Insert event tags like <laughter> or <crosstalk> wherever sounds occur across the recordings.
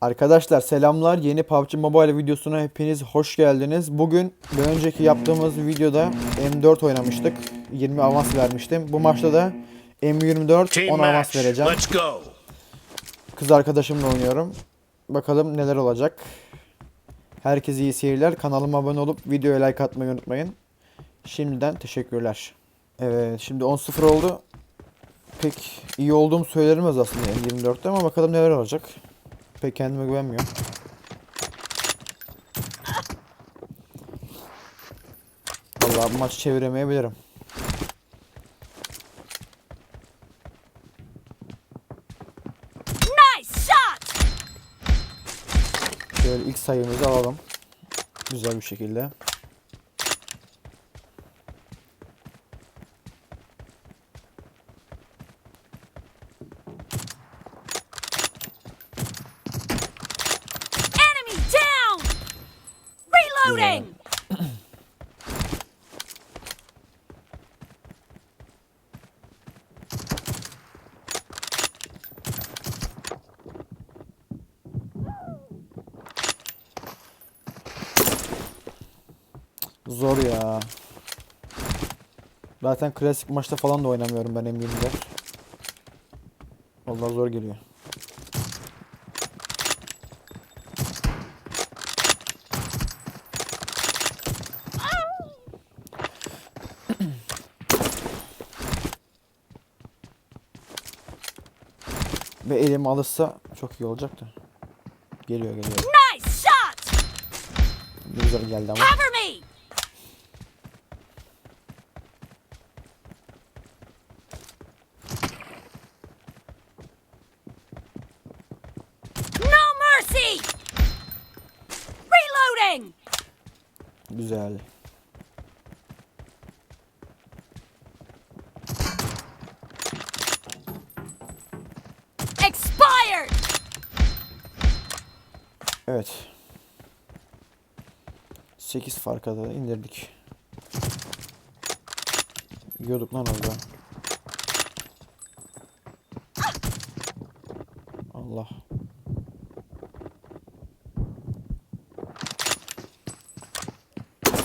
Arkadaşlar selamlar. Yeni PUBG Mobile videosuna hepiniz hoş geldiniz. Bugün bir önceki yaptığımız videoda M4 oynamıştık. 20 avans vermiştim. Bu maçta da M24 Team 10 avans vereceğim. Kız arkadaşımla oynuyorum. Bakalım neler olacak. Herkese iyi seyirler. Kanalıma abone olup videoya like atmayı unutmayın. Şimdiden teşekkürler. Evet şimdi 10-0 oldu. Pek iyi olduğum söylenmez aslında M24'te ama bakalım neler olacak. Pek kendime güvenmiyorum. Vallahi bu maçı çeviremeyebilirim. Nice shot! Şöyle ilk sayımızı alalım. Güzel bir şekilde. Zor ya. Zaten klasik maçta falan da oynamıyorum ben M24. Vallahi zor geliyor. <clears throat> Ve elim alırsa çok iyi olacak da. Geliyor geliyor. Nice shot! Güzel geldi ama. Cover me! No mercy! Reloading! Güzel. Expired! Evet. 8 farka da indirdik. Yiyorduk lan orada. Allah.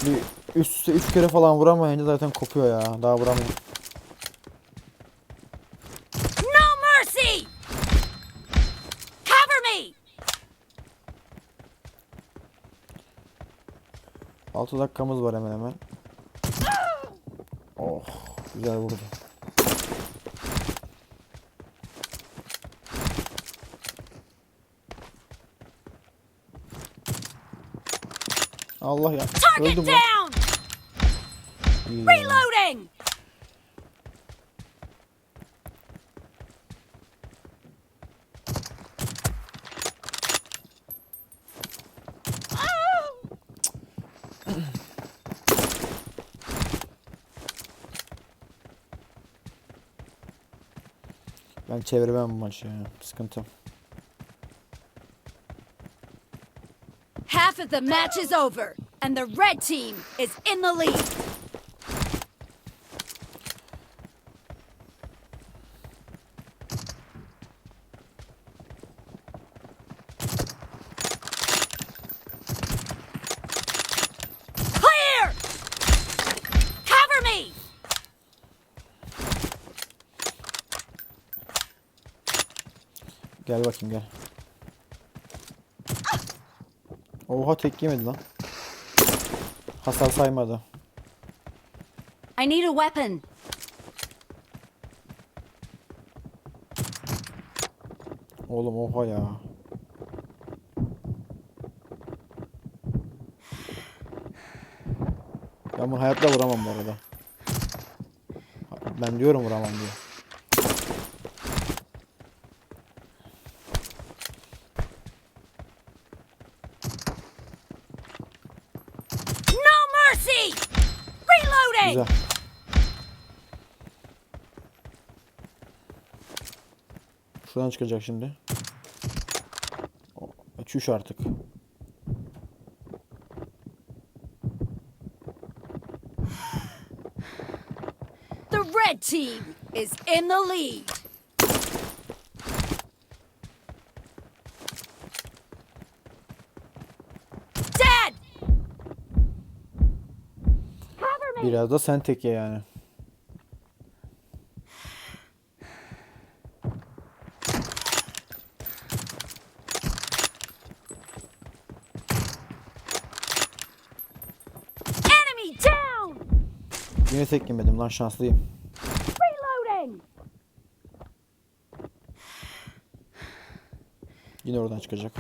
Bir üst üste 3 kere falan vuramayınca zaten kopuyor ya. Daha vuramıyorum. No mercy! Cover me! 6 dakikamız var hemen hemen. Oh, güzel vurdu. Allah ya. Öldüm lan. Reloading! Ben çeviremem bu maçı ya. Sıkıntı. Half of the match is over, and the red team is in the lead. Clear! Cover me! Gel bakayım gel. Oha tek yemedi lan. Hasar saymadı. I need a weapon. Oğlum oha ya. Ben bunu hayatta vuramam bu arada. Ben diyorum vuramam diye. No mercy! Reloading! Güzel. Şuradan çıkacak şimdi. O, Çüş artık. The red team is in the lead. Biraz da sen tek ye yani. Enemy down! Yine tek yemedim lan şanslıyım. Yine oradan çıkacak.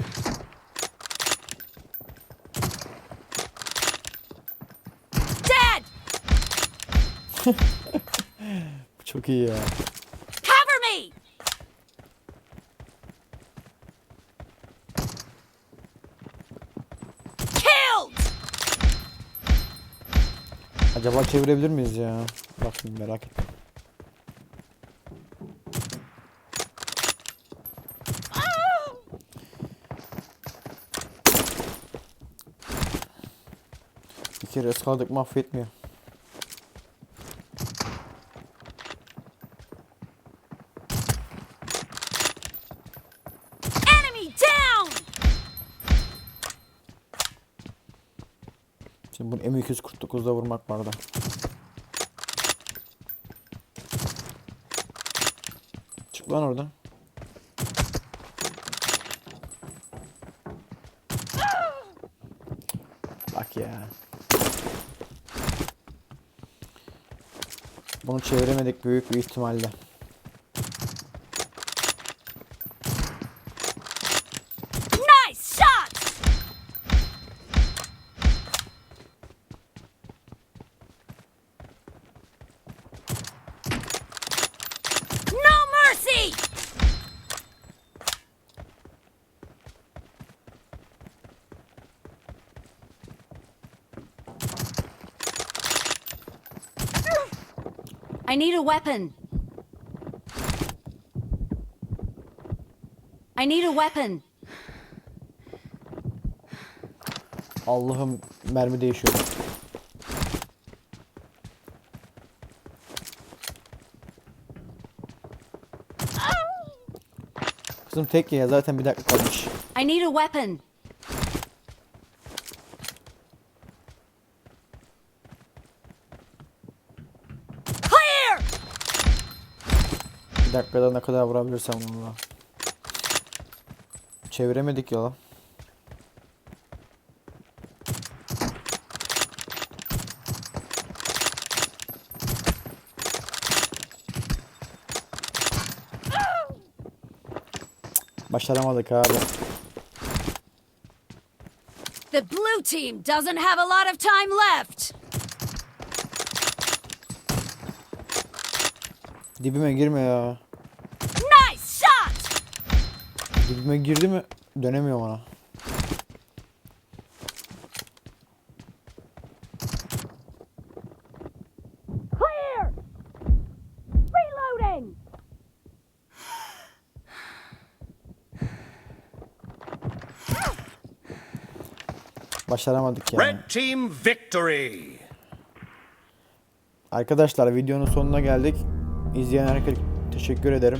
Bu çok iyi ya. Cover me! Acaba çevirebilir miyiz ya? Bak şimdi merak ettim. Bir kere ıskaladık mı Şimdi bunu M249'da vurmak vardı. Çık lan oradan. Bak ya. Bunu çeviremedik büyük bir ihtimalle. Nice shot! No mercy! I need a weapon. I need a weapon. Allah'ım mermi değişiyor. Kızım tek ya zaten bir dakika kalmış. I need a weapon. Clear! Bir dakikada ne kadar vurabilirsem valla. Çeviremedik ya lan. Başaramadık abi. The blue team doesn't have a lot of time left. Dibime girme ya. Nice shot! Dibime girdi mi. Clear! Reloading! Başaramadık yani. Red team victory. Arkadaşlar videonun sonuna geldik. İzleyen herkese teşekkür ederim.